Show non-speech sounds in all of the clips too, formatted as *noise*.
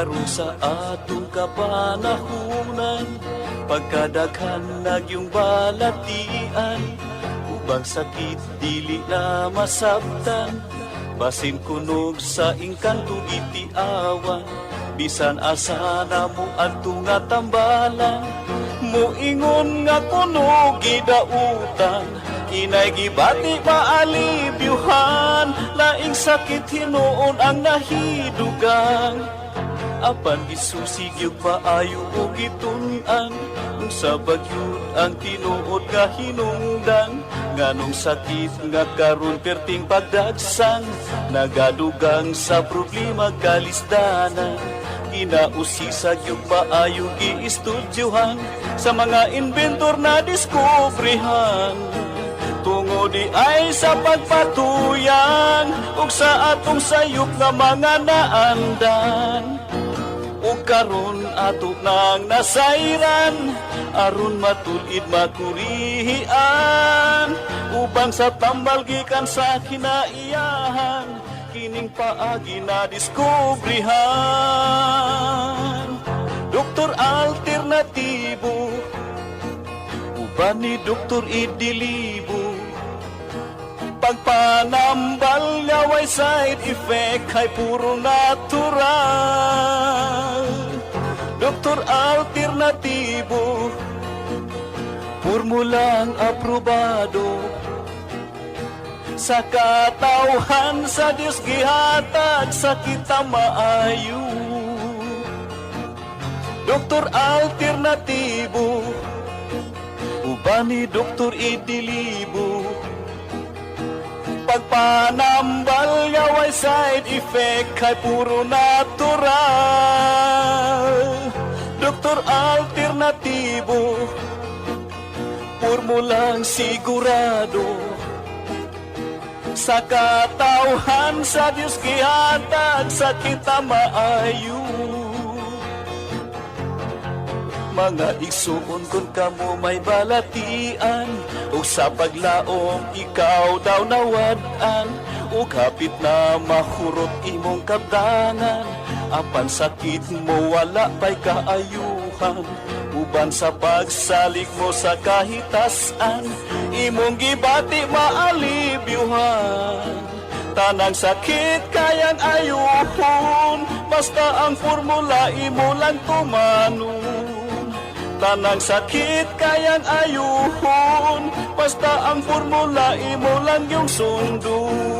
karon sa atong kapanahunan pagkadaghan nagyong balatian ubang sakit dili na masabtan. Basin kunog sa ingkanto itiawan bisan asa na mo adto nga tambalan Muingon nga kuno gidautan Inay gibati maalibyuhan Laing sakit hinuon ang nahidugang Apan gisusig yung paayo o gitunan sa bagyod ang tinuod nga hinungdan. Nganong sakit nga karon perting pagdagsang Nagadugang sa problema kalisdanan. Ginausisag yung paayong giistudyohan Sa mga inventor na diskubrihan. Tungo di ay sa pagpatuyang. Ug sa atong sayop nga mga naandan Ug karon ato nang nasayran Aron matulid makurihian Ubang sa tambal gikan sa kinaiyahan Kining paagi na diskubrihan. Doktor alternatibo Uban ni Doktor Idilibo. Pagpanambal niya way side effect Ay puro natural Doktor alternatibo Formulang aprobado. Sa katauhan sa Diyos gihatag sa kita maayo. Doktor alternatibo Uban ni Doktor Idilibo. Pagpanambal nga way side effect Kay puro natural Doktor alternatibo Formulang sigurado. Sa katauhan sa Diyos gihatag sa kita maayo. Mga igsuon kung kamo may balatian o sa paglaom ikaw daw nawadan. O kapit na mahurot imong kabdangan apan sakit mo wala pa'y kaayuhan. Uban sa pagsalig mo sa kahitasan imong gibati maalibyuhan Tanang sakit kayang ayuhon Basta ang formula imo lang tumanon. Tanang sakit kayang ayuhon Basta ang formula imo lang yung sundon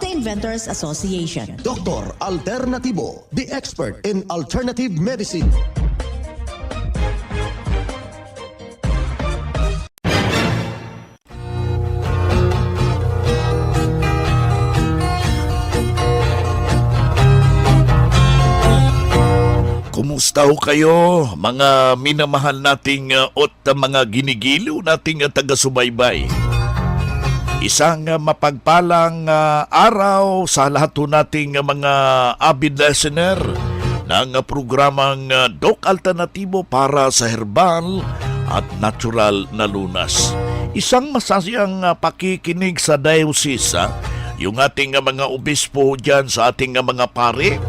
the Inventors Association. Dr. Alternativo, the expert in alternative medicine. Kumusta ho kayo mga minamahal nating uh, at mga ginigilo nating uh, taga-subaybay? Isang mapagpalang uh, araw sa lahat ho nating uh, mga avid listener ng uh, programang Doc Alternatibo para sa herbal at natural na lunas. Isang masasiyang uh, pakikinig sa diocese, ha? yung ating mga obispo dyan sa ating mga pare,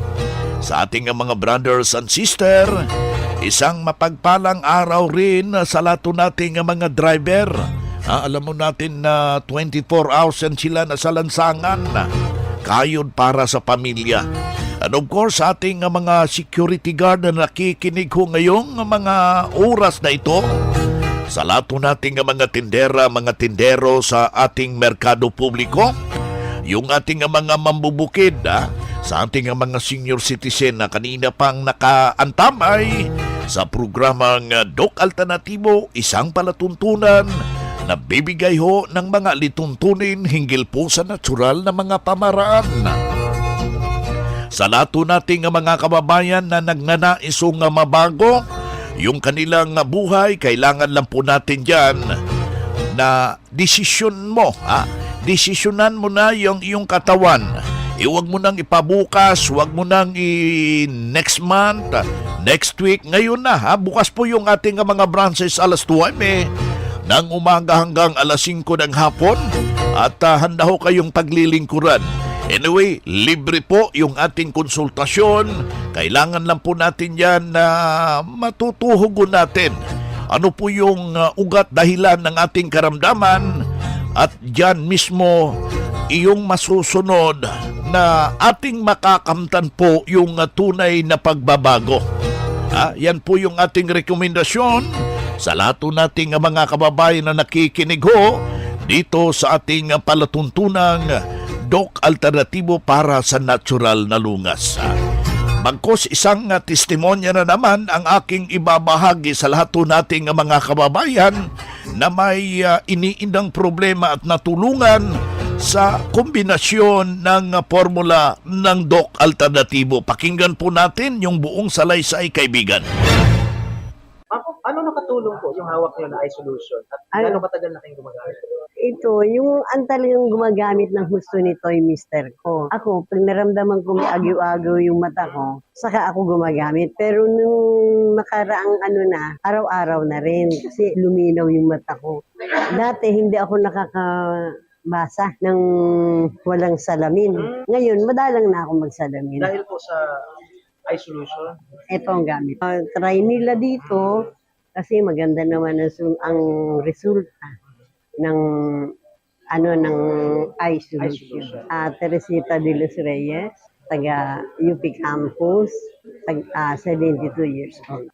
sa ating mga brothers and sister, isang mapagpalang araw rin sa lahat nating mga driver. Ah, alam mo natin na 24 hours yan sila na sa lansangan. Kayod para sa pamilya. And of course, ating mga security guard na nakikinig ko ngayong mga oras na ito, sa lahat po nating mga tindera, mga tindero sa ating merkado publiko, yung ating mga mambubukid, ah, sa ating mga senior citizen na kanina pang nakaantamay sa programang Doc Alternatibo, isang palatuntunan na bibigay ho ng mga lituntunin hinggil po sa natural na mga pamaraan. Sa lahat po nating mga kababayan na nagnanaisong mabago, yung kanilang buhay, kailangan lang po natin dyan na desisyon mo. Ha? Desisyonan mo na yung iyong katawan. Iwag mo nang ipabukas, wag mo nang i next month, next week, ngayon na ha. Bukas po yung ating mga branches alas 9 eh, ng umaga hanggang alas 5 ng hapon at ah, handa ho kayong paglilingkuran. Anyway, libre po yung ating konsultasyon. Kailangan lang po natin yan na matutuhog natin. Ano po yung uh, ugat dahilan ng ating karamdaman at dyan mismo iyong masusunod na ating makakamtan po yung uh, tunay na pagbabago. Ah, yan po yung ating rekomendasyon sa lahat po nating mga kababayan na nakikinig ho dito sa ating palatuntunang Doc Alternatibo para sa natural na lungas. Ah, Bagkos isang testimonya na naman ang aking ibabahagi sa lahat nating mga kababayan na may uh, iniindang problema at natulungan sa kombinasyon ng formula ng Doc Alternatibo. Pakinggan po natin yung buong salaysay kaibigan. Ako, ano nakatulong po yung hawak niyo na iSolution? At Ay- gano'ng katagal na kayong gumagamit? Ito, yung ang talagang gumagamit ng husto nito yung mister ko. Ako, pag naramdaman ko may agyo-agyo yung mata ko, saka ako gumagamit. Pero nung nakaraang ano na, araw-araw na rin kasi luminaw yung mata ko. Dati hindi ako nakakabasa ng walang salamin. Ngayon, madalang na ako magsalamin. Dahil po sa iSolution, Ito ang gamit. Uh, try nila dito kasi maganda naman ang, ang resulta ng ano ng eye solution. Ah, Teresita de los Reyes, taga UP Campus, tag, ah, 72 years old.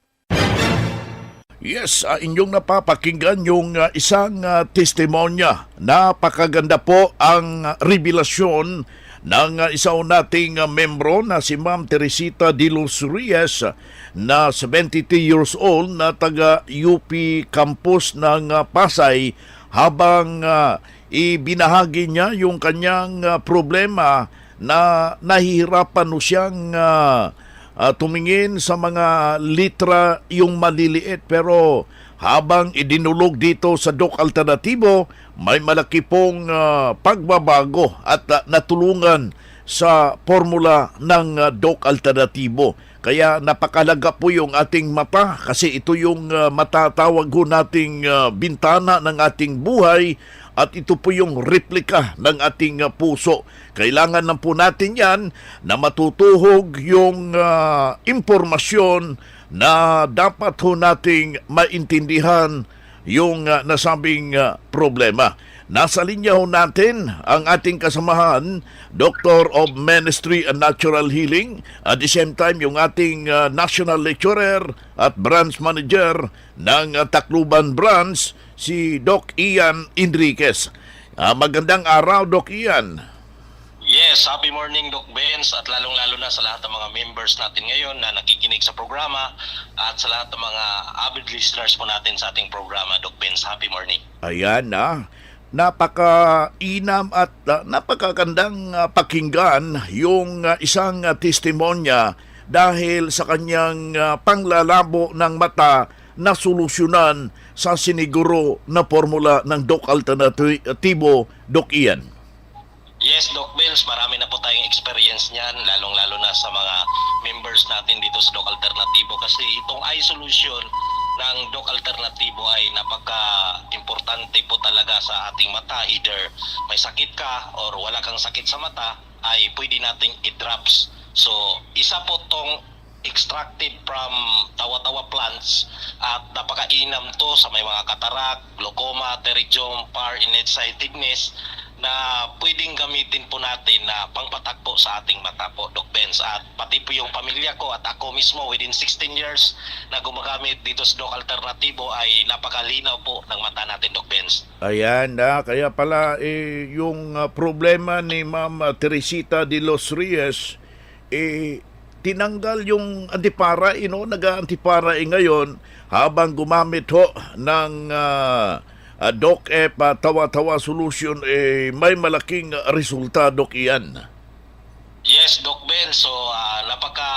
Yes, ah, inyong napapakinggan yung ah, isang ah, testimonya. Napakaganda po ang ah, revelasyon ng ah, isa nating ah, membro na si Ma'am Teresita de los Reyes na 72 years old na taga UP campus ng ah, Pasay habang ah, ibinahagi niya yung kanyang ah, problema na nahihirapan no siyang ah, ah, tumingin sa mga litra yung maliliit. Pero habang idinulog dito sa Doc Alternatibo, may malaki pong ah, pagbabago at ah, natulungan sa formula ng ah, Doc Alternatibo. Kaya napakalaga po yung ating mata kasi ito yung ah, matatawag ho nating ah, bintana ng ating buhay at ito po yung replika ng ating uh, puso. Kailangan lang po natin yan na matutuhog yung uh, impormasyon na dapat ho nating maintindihan yung uh, nasabing uh, problema. Nasa linya ho natin ang ating kasamahan, Doctor of Ministry and Natural Healing, at the same time yung ating uh, National Lecturer at Branch Manager ng uh, Tacloban Branch, si Doc Ian Enriquez. Ah, magandang araw, Doc Ian. Yes, happy morning Doc Benz at lalong-lalo na sa lahat ng mga members natin ngayon na nakikinig sa programa at sa lahat ng mga avid listeners po natin sa ating programa Doc Benz. Happy morning. Ayan na. Napaka-inam at uh, napakagandang uh, pakinggan yung uh, isang uh, testimonya dahil sa kanyang ah, panglalabo ng mata na solusyonan sa siniguro na formula ng Doc Alternatibo, Doc Ian. Yes, Doc Bells, marami na po tayong experience niyan, lalong-lalo na sa mga members natin dito sa Doc Alternatibo kasi itong eye solution ng Doc Alternatibo ay napaka-importante po talaga sa ating mata. Either may sakit ka or wala kang sakit sa mata, ay pwede nating i-drops. So, isa po tong extracted from tawa-tawa plants at napakainam to sa may mga katarak, glaucoma, pterygium, par, nearsightedness na pwedeng gamitin po natin na pangpatak po sa ating mata po, Doc Benz. At pati po yung pamilya ko at ako mismo within 16 years na gumagamit dito sa Doc Alternativo ay napakalinaw po ng mata natin, Doc Benz. Ayan, ah, kaya pala eh, yung ah, problema ni Ma'am Teresita de los Reyes, eh, tinanggal yung antipara, you know, nag-antipara eh, ngayon habang gumamit ho ng ah, ah, Doc Ep ah, Tawa-Tawa Solution, eh, may malaking ah, resulta, Doc Ian. Yes, Doc Ben. So, ah, napaka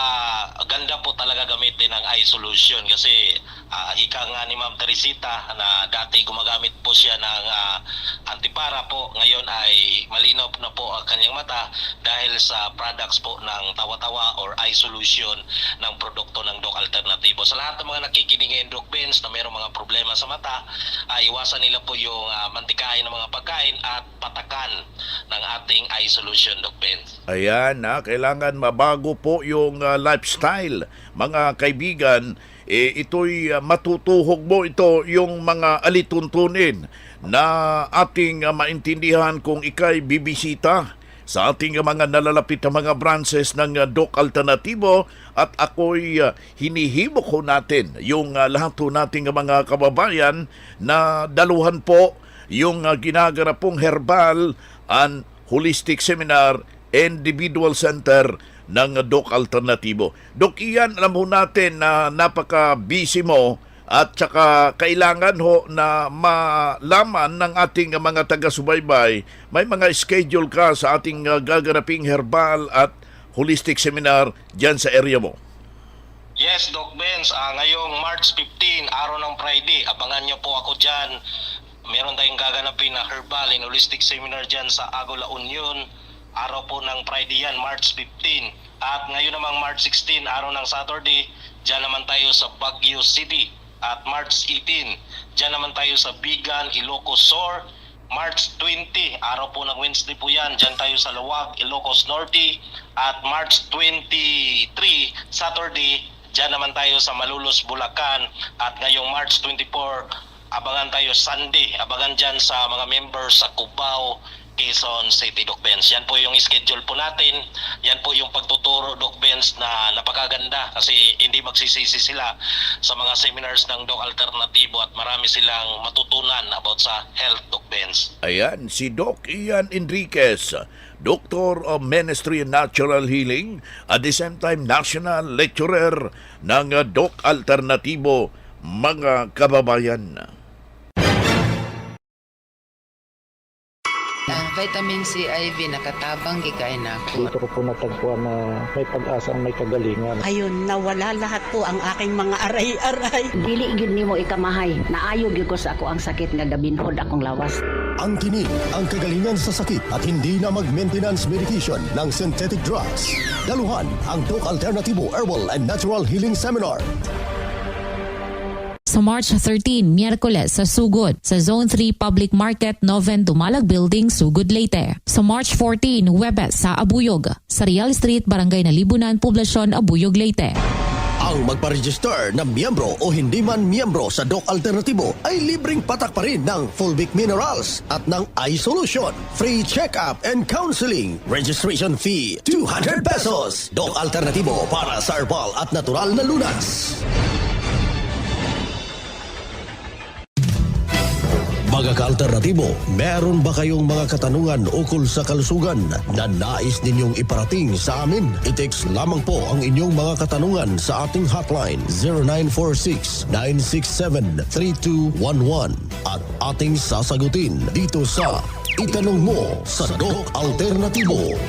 ganda po talaga gamitin ng eye solution kasi ah, ika nga ni Ma'am Teresita na dati gumagamit po siya ng ah, antipara po. Ngayon ay malinaw na po ang kanyang mata dahil sa products po ng tawa-tawa or eye solution ng produkto ng Doc Alternativo. Sa lahat ng mga nakikinig ngayon, Doc Benz, na mayroong mga problema sa mata, ay iwasan nila po yung ah, mantikain ng mga pagkain at patakan ng ating eye solution, Doc Benz. Ayan, na kailangan mabago po yung ah, lifestyle. Mga kaibigan, eh, ito'y ah, matutuhog mo ito yung mga alituntunin na ating ah, maintindihan kung ikay bibisita sa ating mga nalalapit na mga branches ng Doc Alternativo at ako'y ah, hinihimok ho natin yung ah, lahat ho nating mga kababayan na daluhan po yung uh, ginaganap pong herbal and holistic seminar individual center ng uh, Doc Alternatibo. Doc Ian, alam ho natin na napaka-busy mo at saka kailangan ho na malaman ng ating uh, mga taga-subaybay may mga schedule ka sa ating uh, gaganaping herbal at holistic seminar dyan sa area mo. Yes, Doc Benz. Ah, ngayong March 15, araw ng Friday, abangan niyo po ako dyan. Meron tayong gaganapin na herbal and holistic seminar dyan sa Agola Union. Araw po ng Friday yan, March 15. At ngayon namang March 16, araw ng Saturday, dyan naman tayo sa Baguio City. At March 18, dyan naman tayo sa Bigan, Ilocos Sur. March 20, araw po ng Wednesday po yan, dyan tayo sa Lawag, Ilocos Norte. At March 23, Saturday, dyan naman tayo sa Malulos, Bulacan. At ngayong March 24, abangan tayo Sunday, abangan dyan sa mga members sa Cubao, Quezon City, Doc Benz. Yan po yung schedule po natin. Yan po yung pagtuturo, Doc Benz, na napakaganda kasi hindi magsisisi sila sa mga seminars ng Doc Alternatibo at marami silang matutunan about sa health, Doc Benz. Ayan, si Doc Ian Enriquez, Doctor of Ministry and Natural Healing, at the same time National Lecturer ng uh, Doc Alternatibo, mga kababayan. Ang vitamin C IV nakatabang gikay na ako. Dito ko po natagpuan na may pag-asa ang may kagalingan. Ayun, nawala lahat po ang aking mga aray-aray. Dili gyud nimo ikamahay. Naayo gyud ko sa ako ang sakit nga gabinhod akong lawas. Ang tinig, ang kagalingan sa sakit at hindi na mag-maintenance medication ng synthetic drugs. Daluhan ang Doc Alternativo Herbal and Natural Healing Seminar. Sa March 13, Miyerkules sa Sugod, sa Zone 3 Public Market, Noven Dumalag Building, Sugod, Leyte. Sa March 14, Webes sa Abuyog, sa Real Street, Barangay Nalibunan, Poblasyon, Abuyog, Leyte. Ang magpa-register na miyembro o hindi man miyembro sa Doc Alternativo ay libreng patak pa rin ng Fulvic Minerals at ng Eye Solution. Free check-up and counseling. Registration fee, 200 pesos. Doc Alternativo para sa herbal at natural na lunas. Mga ka-alternatibo, meron ba kayong mga katanungan ukol sa kalusugan na nais ninyong iparating sa amin? I-text lamang po ang inyong mga katanungan sa ating hotline 0946-967-3211 at ating sasagutin dito sa Itanong Mo sa Doc Alternatibo.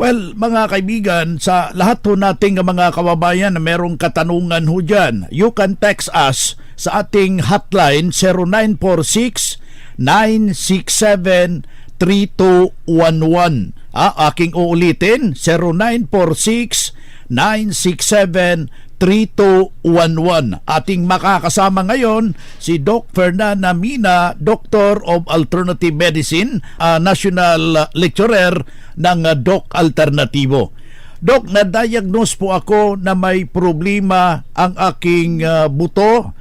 Well, mga kaibigan, sa lahat ho nating mga kababayan na merong katanungan ho dyan, you can text us sa ating hotline 0946 967 3211. Ah, aking uulitin, 0946 967 3211. Ating makakasama ngayon si Doc Fernanda Mina, Doctor of Alternative Medicine, ah, National Lecturer ng ah, Doc Alternativo. Doc, na-diagnose po ako na may problema ang aking ah, buto,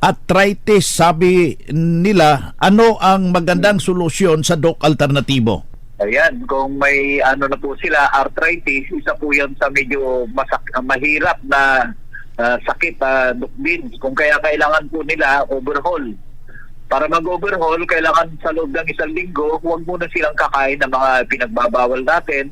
arthritis. Sabi nila, ano ang magandang solusyon sa Doc Alternativo? Ayan, kung may ano na po sila, arthritis, isa po yan sa medyo masak mahirap na ah, sakit, uh, Beans. Kung kaya kailangan po nila overhaul. Para mag-overhaul, kailangan sa loob ng isang linggo, huwag muna silang kakain ng mga pinagbabawal natin.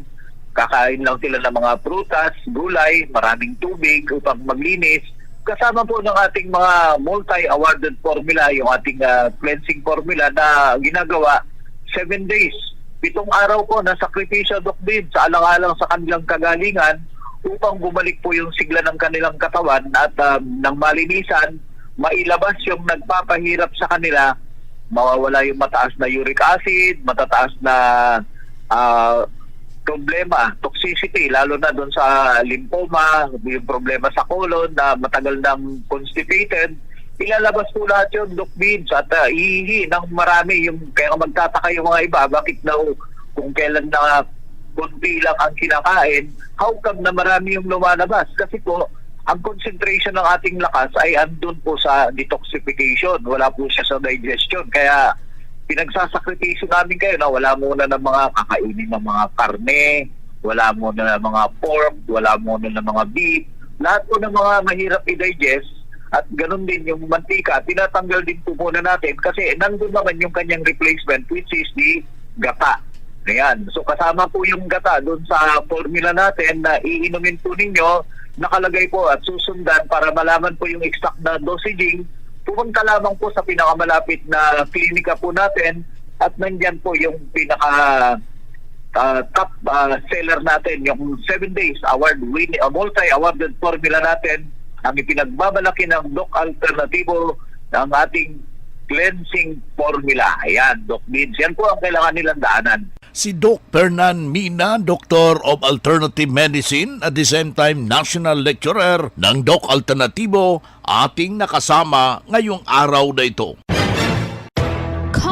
Kakain lang sila ng mga prutas, gulay, maraming tubig upang maglinis. Kasama po ng ating mga multi-awarded formula, yung ating ah, cleansing formula na ginagawa 7 days pitong araw po na sakripisyo Doc Bin sa alang-alang sa kanilang kagalingan upang bumalik po yung sigla ng kanilang katawan at um, ng malinisan, mailabas yung nagpapahirap sa kanila, mawawala yung mataas na uric acid, matataas na ah, problema, toxicity, lalo na doon sa lymphoma, yung problema sa colon na matagal nang constipated, ilalabas po lahat yun, Doc Beans, at uh, ihihi ng marami yung, kaya magtataka yung mga iba, bakit daw kung kailan na kunti lang ang kinakain, how come na marami yung lumalabas? Kasi po, ang concentration ng ating lakas ay andun po sa detoxification, wala po siya sa digestion. Kaya pinagsasakripisyo namin kayo na wala muna ng mga kakainin ng mga karne, wala muna ng mga pork, wala muna ng mga beef, lahat po ng mga mahirap i-digest at ganun din yung mantika, tinatanggal din po muna natin kasi nandun naman yung kanyang replacement which is the gata. Ayan. So kasama po yung gata doon sa formula natin na iinumin po ninyo, nakalagay po at susundan para malaman po yung exact na dosaging. Pumunta lamang po sa pinakamalapit na klinika po natin at nandyan po yung pinaka uh, top uh, seller natin, yung 7 days award win, uh, multi-awarded formula natin ang ipinagbabalaki ng Doc Alternativo ng ating cleansing formula. Ayan, Doc Beans. Yan po ang kailangan nilang daanan. si Doc Fernan Mina, Doctor of Alternative Medicine at the same time National Lecturer ng Doc Alternativo, ating nakasama ngayong araw na ito.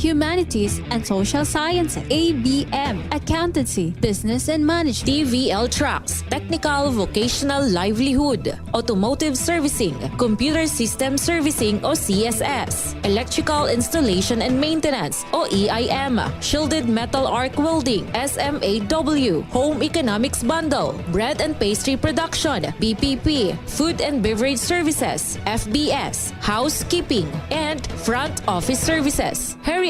Humanities and Social Sciences, ABM, Accountancy, Business and Management, TVL tracks, Technical Vocational Livelihood, Automotive Servicing, Computer System Servicing o CSS, Electrical Installation and Maintenance o EIM, Shielded Metal Arc Welding, SMAW, Home Economics Bundle, Bread and Pastry Production, BPP, Food and Beverage Services, FBS, Housekeeping, and Front Office Services. Hurry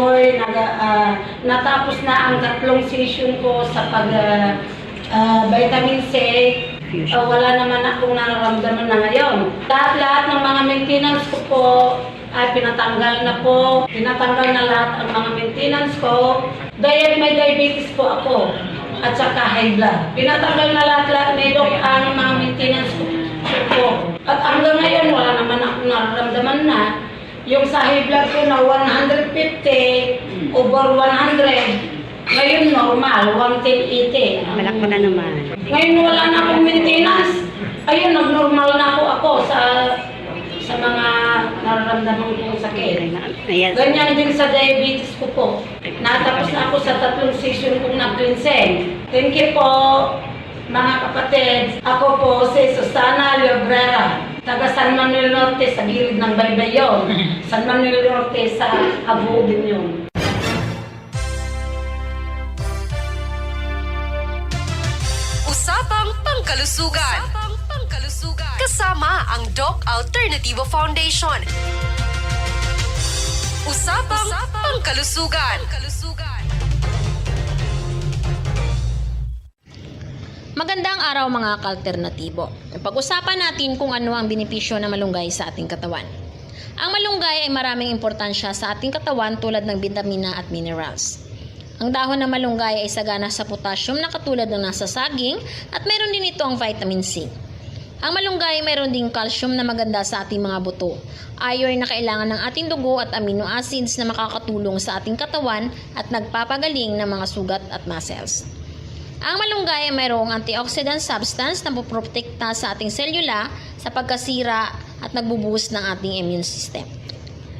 Po ay naga, ah, natapos na ang tatlong session ko sa pag ah, ah, vitamin C. Ah, wala naman akong nararamdaman na ngayon. Lahat-lahat ng mga maintenance ko po ay pinatanggal na po. Pinatanggal na lahat ang mga maintenance ko. Dahil may diabetes po ako at saka high blood. Pinatanggal na lahat-lahat ni Doc ang mga maintenance ko po. At hanggang ngayon wala naman akong nararamdaman na yung sa high blood ko na 150 over 100, ngayon normal, 110-80. Malak mo na naman. Ngayon wala na akong maintenance. Ayun, nag-normal na po ako sa sa mga nararamdaman kong sakit. Ganyan din sa diabetes ko po. Natapos na ako sa tatlong session kong nag-cleansing. Thank you po, mga kapatid. Ako po si Susana Llobrera, taga San Manuel Norte sa gilid ng Baybayon. *laughs* San Manuel Norte sa Abu din yun. Usapang Pangkalusugan. Kasama ang Doc Alternativo Foundation. Usapang, Pangkalusugan. Magandang araw mga kalternatibo. Pag-usapan natin kung ano ang benepisyo ng malunggay sa ating katawan. Ang malunggay ay maraming importansya sa ating katawan tulad ng vitamina at minerals. Ang dahon ng malunggay ay sagana sa potassium na katulad ng nasa saging at meron din ito ang vitamin C. Ang malunggay ay mayroon ding calcium na maganda sa ating mga buto, iron na kailangan ng ating dugo at amino acids na makakatulong sa ating katawan at nagpapagaling ng mga sugat at muscles. Ang malunggay ay mayroong antioxidant substance na puprotekta sa ating selula sa pagkasira at nagbubuhos ng ating immune system.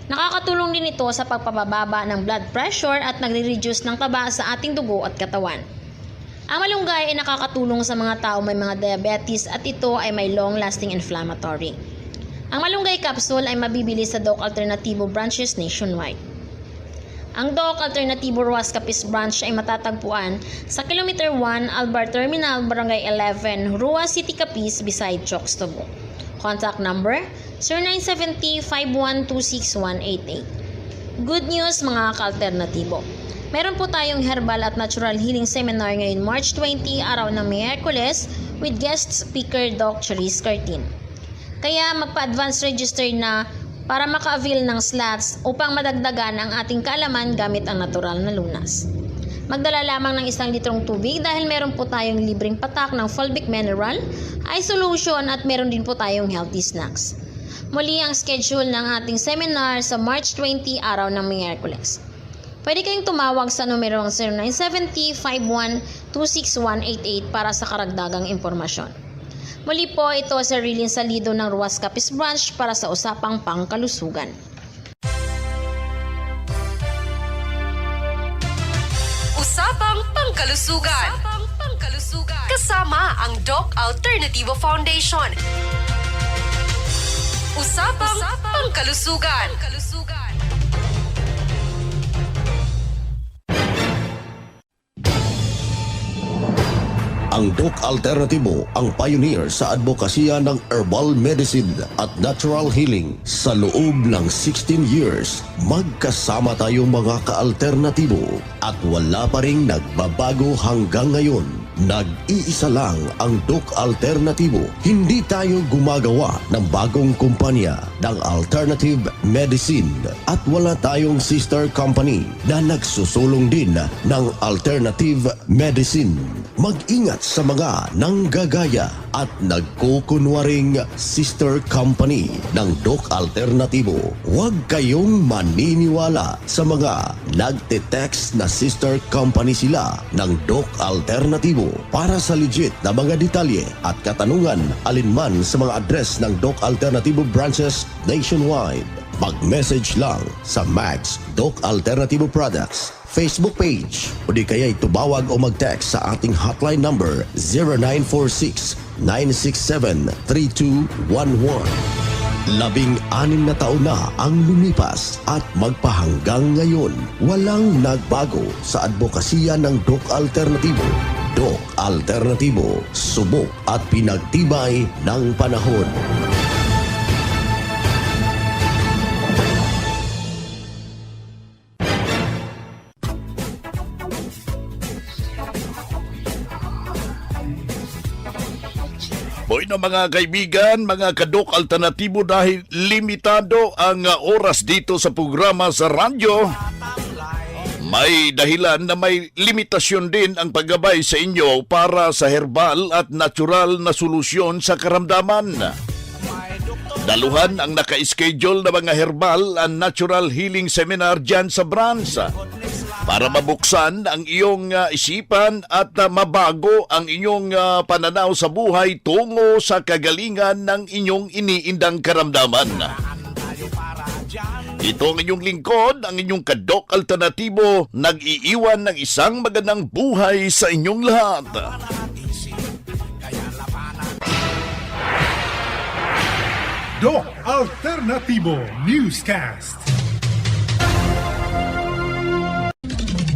Nakakatulong din ito sa pagpapababa ng blood pressure at nagre-reduce ng taba sa ating dugo at katawan. Ang malunggay ay nakakatulong sa mga tao may mga diabetes at ito ay may long-lasting inflammatory. Ang malunggay capsule ay mabibili sa Doc Alternativo branches nationwide. Ang Doc Alternativo Ruas Capiz branch ay matatagpuan sa Kilometer 1 Albar Terminal, Barangay 11, Ruas City, Capiz, beside Chokstobo. Contact number 0917-5126188. Good news mga ka-alternatibo. Meron po tayong herbal at natural healing seminar ngayon March 20, araw ng Miyerkules with guest speaker Doc Cherise Cartin. Kaya magpa-advance register na para maka-avail ng slots upang madagdagan ang ating kaalaman gamit ang natural na lunas. Magdala lamang ng isang litrong tubig dahil meron po tayong libreng patak ng fulvic mineral, eye solution at meron din po tayong healthy snacks. Muli ang schedule ng ating seminar sa March 20, araw ng Miyerkules. Pwede kayong tumawag sa numerong 0970-51-26188 para sa karagdagang impormasyon. Muli po ito sa Rilin Salido ng Ruas Capiz Branch para sa usapang pangkalusugan. Usapang Pangkalusugan. Kasama ang Doc Alternativo Foundation. Usapang, Pangkalusugan. Ang Doc Alternatibo ang pioneer sa advokasya ng herbal medicine at natural healing sa loob ng 16 years. Magkasama tayong mga ka-alternatibo at wala pa ring nagbabago hanggang ngayon. Nag-iisa lang ang Doc Alternatibo. Hindi tayo gumagawa ng bagong kumpanya ng alternative medicine at wala tayong sister company na nagsusulong din ng alternative medicine. Mag-ingat sa mga nanggagaya at nagkukunwaring sister company ng Doc Alternatibo. Huwag kayong maniniwala sa mga nagte-text na sister company sila ng Doc Para sa legit na mga detalye at katanungan alinman sa mga address ng Doc Alternativo branches nationwide. Mag-message lang sa Max Doc Alternativo Products Facebook page o di kaya itubawag o mag-text sa ating hotline number 0946-967-3211. Labing anim na taon na ang lumipas at magpahanggang ngayon, walang nagbago sa advokasya ng Doc Alternativo. Doc Alternativo, subok at pinagtibay ng panahon. Boy na mga kaibigan, mga kadok alternatibo dahil limitado ang uh, oras dito sa programa sa radyo. May dahilan na may limitasyon din ang paggabay sa inyo para sa herbal at natural na solusyon sa karamdaman. Daluhan ang naka-schedule na mga herbal and natural healing seminar dyan sa branch. para mabuksan ang iyong ah, isipan at ah, mabago ang inyong ah, pananaw sa buhay tungo sa kagalingan ng inyong iniindang karamdaman. Ito ang inyong lingkod, ang inyong kadok alternatibo, nag-iiwan ng isang magandang buhay sa inyong lahat. Doc Alternativo Newscast.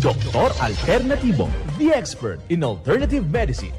Doktor Alternativo, the expert in alternative medicine.